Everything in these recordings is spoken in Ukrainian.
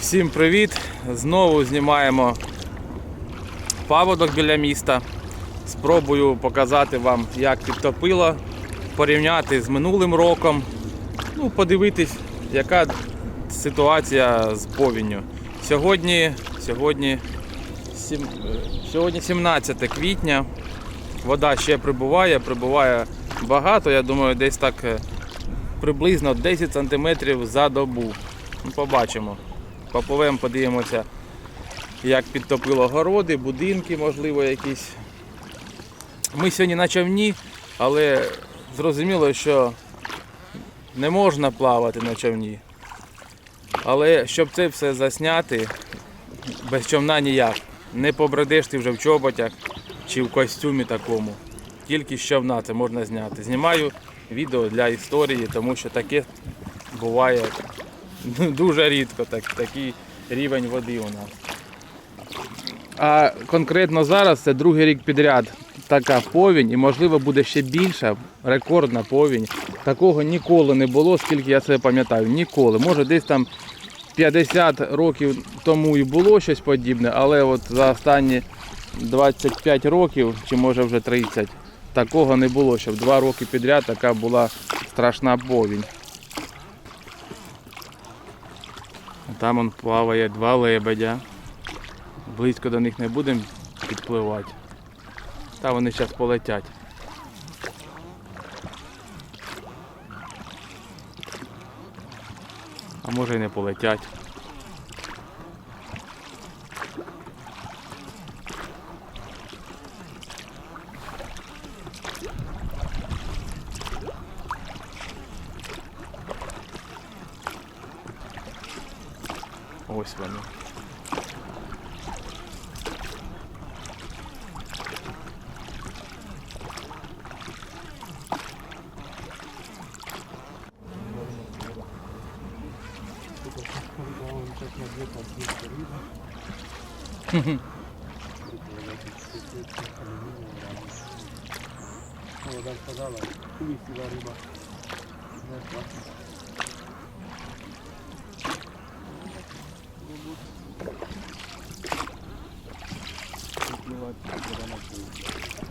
Всім привіт! Знову знімаємо паводок біля міста. Спробую показати вам, як підтопило, порівняти з минулим роком. Ну, подивитись, яка ситуація з повінню. Сьогодні, сьогодні, сім- е, сьогодні 17 квітня. Вода ще прибуває, прибуває багато, я думаю, десь так е, приблизно 10 см за добу. Ну, побачимо. Попливемо, подивимося, як підтопило городи, будинки, можливо, якісь. Ми сьогодні на човні, але зрозуміло, що не можна плавати на човні. Але щоб це все засняти, без човна ніяк. Не побредеш ти вже в чоботях чи в костюмі такому. Тільки з човна це можна зняти. Знімаю відео для історії, тому що таке буває дуже рідко, так, такий рівень води у нас. А конкретно зараз це другий рік підряд така повінь, і можливо буде ще більша, рекордна повінь. Такого ніколи не було, скільки я себе пам'ятаю. Ніколи. Може десь там 50 років тому і було щось подібне, але от за останні 25 років, чи може вже 30, такого не було, щоб два роки підряд така була страшна повінь. Там он плаває два лебедя. Близько до них не будемо підпливати. Та вони зараз полетять. А може і не полетять. Ось вони. Вода сказала, висіла риба.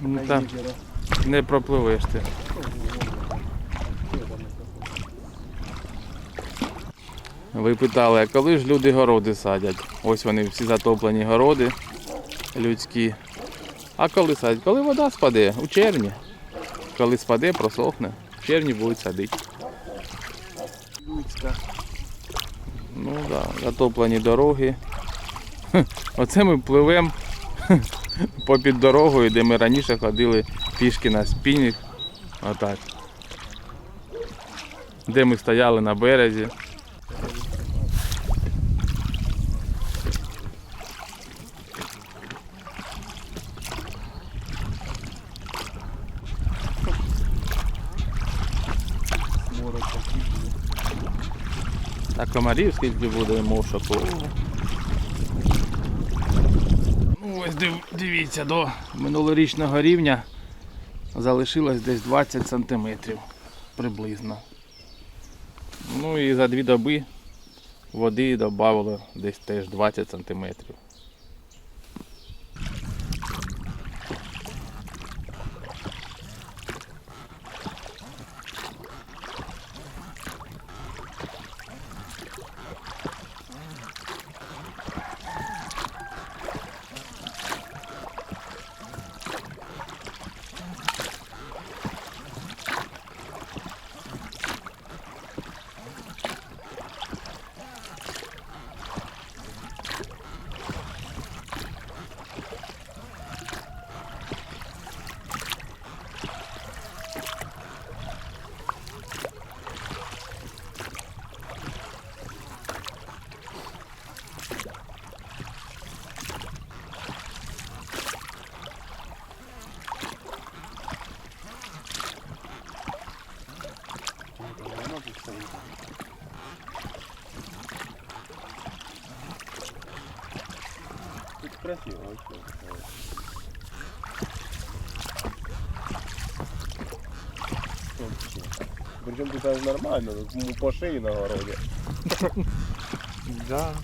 Ну, там не пропливеш ти. Ви питали, а коли ж люди городи садять? Ось вони всі затоплені городи людські. А коли садять? Коли вода спаде? У червні. Коли спаде, просохне. В червні будуть садити. Луцька. Ну так, да, затоплені дороги. Оце ми пливемо попід дорогою, де ми раніше ходили пішки на спінінг. Отак. Де ми стояли на березі. Морок такий буде. А комарів скільки буде мошок. О. Ну, ось див- дивіться, до минулорічного рівня залишилось десь 20 сантиметрів приблизно. Ну і за дві доби води додавало десь теж 20 сантиметрів. Воно тут стоїть. Тут красиво. Причем тут нормально, по шее на огороде. Да.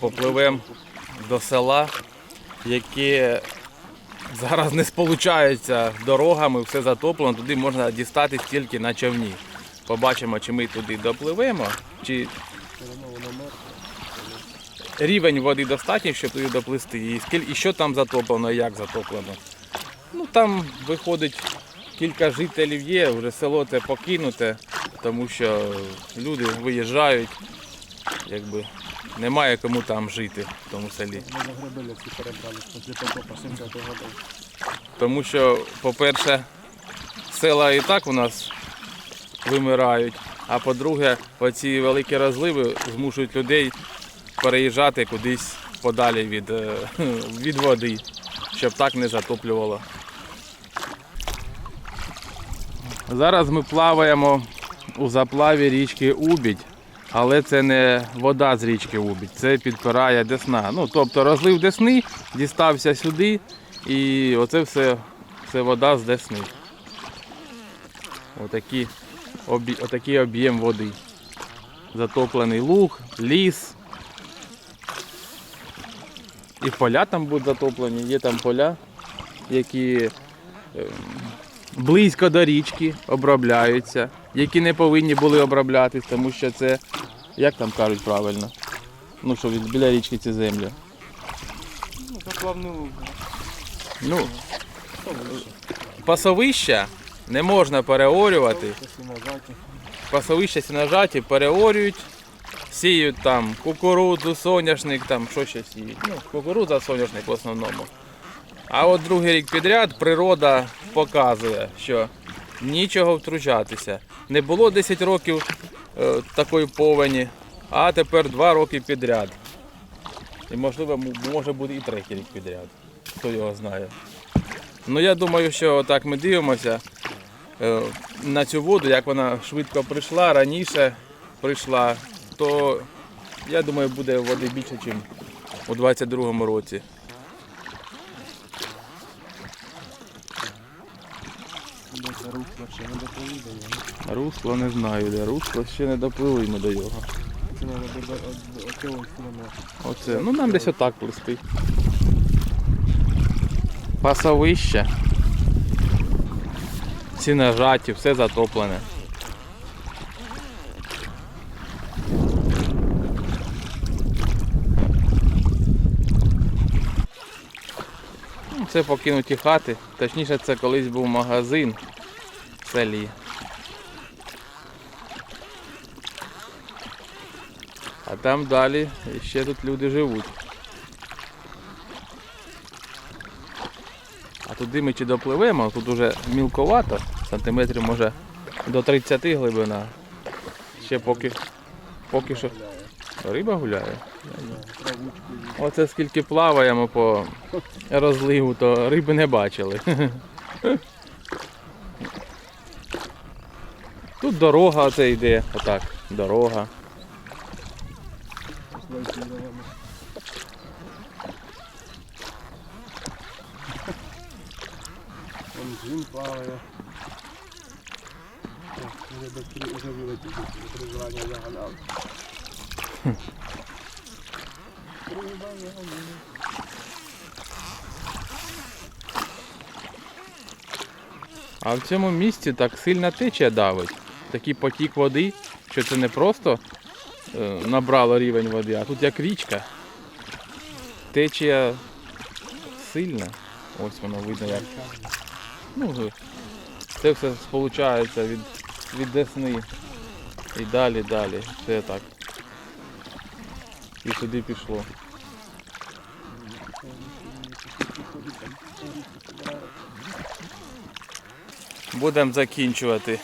Попливемо до села, яке зараз не сполучається дорогами, все затоплено, туди можна дістатись тільки на човні. Побачимо, чи ми туди допливемо, чи рівень води достатній, щоб туди доплисти, і, скіль- і що там затоплено, як затоплено. Ну там виходить кілька жителів є, вже село це покинуте, тому що люди виїжджають, якби немає кому там жити в тому селі. Ми загребили всі перебрали після потопа 70-го року. Тому що, по-перше, села і так у нас вимирають, а по-друге, оці великі розливи змушують людей переїжджати кудись подалі від, е, від води, щоб так не затоплювало. Зараз ми плаваємо у заплаві річки Убідь, але це не вода з річки Убідь, це підпирає Десна. Ну, тобто розлив Десни, дістався сюди, і оце все, все вода з Десни. Отакі, отакий об'єм води. Затоплений луг, ліс. І поля там будуть затоплені, є там поля, які ем, близько до річки обробляються, які не повинні були оброблятись, тому що це, як там кажуть правильно, ну що від біля річки ці землі. Ну, поплавну. Ну, пасовища не можна переорювати. Пасовища сіножаті переорюють, сіють там кукурудзу, соняшник, там що ще сіють. Ну, кукурудза, соняшник в основному. А от другий рік підряд природа показує, що нічого втручатися. Не було 10 років е, такої повені, а тепер 2 роки підряд. І можливо, може бути і третій рік підряд. Хто його знає. Ну я думаю, що так ми дивимося е, на цю воду, як вона швидко прийшла, раніше прийшла, то я думаю, буде води більше, ніж у 22-му році. Де русло ще не доповідає. Русло не знаю, де русло ще не допливли ми до його. Це треба до до- до цього сторони. Оце, ну нам десь отак плисти. Пасовище. Ці нажаті, все затоплене. Ну, Це покинуті хати. Точніше, це колись був магазин в. А там далі ще тут люди живуть. А туди ми чи допливемо, тут уже мілковато, сантиметрів може до 30 глибина. Ще поки, поки що риба гуляє. Оце скільки плаваємо по розливу, то риби не бачили. Тут дорога оце йде, отак, дорога. Джин плаває. Вже кри- вже вилетів, призвання загадав. А в цьому місці так сильна течія давить. Такий потік води, що це не просто е, набрало рівень води, а тут як річка. Течія сильна. Ось воно видно як. Ну, це все сполучається від, від десни. І далі, далі. Все так. І сюди пішло. Будемо закінчувати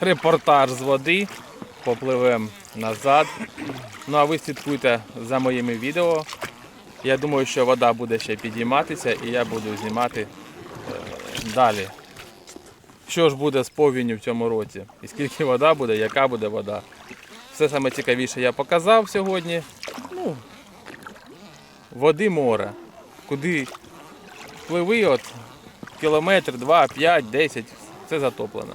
репортаж з води. Попливемо назад. Ну а ви слідкуйте за моїми відео. Я думаю, що вода буде ще підійматися і я буду знімати е, далі. Що ж буде з повінню в цьому році? І скільки вода буде, яка буде вода. Все саме цікавіше я показав сьогодні. Ну, води море. Куди пливи, от кілометр, два, п'ять, десять, все затоплено.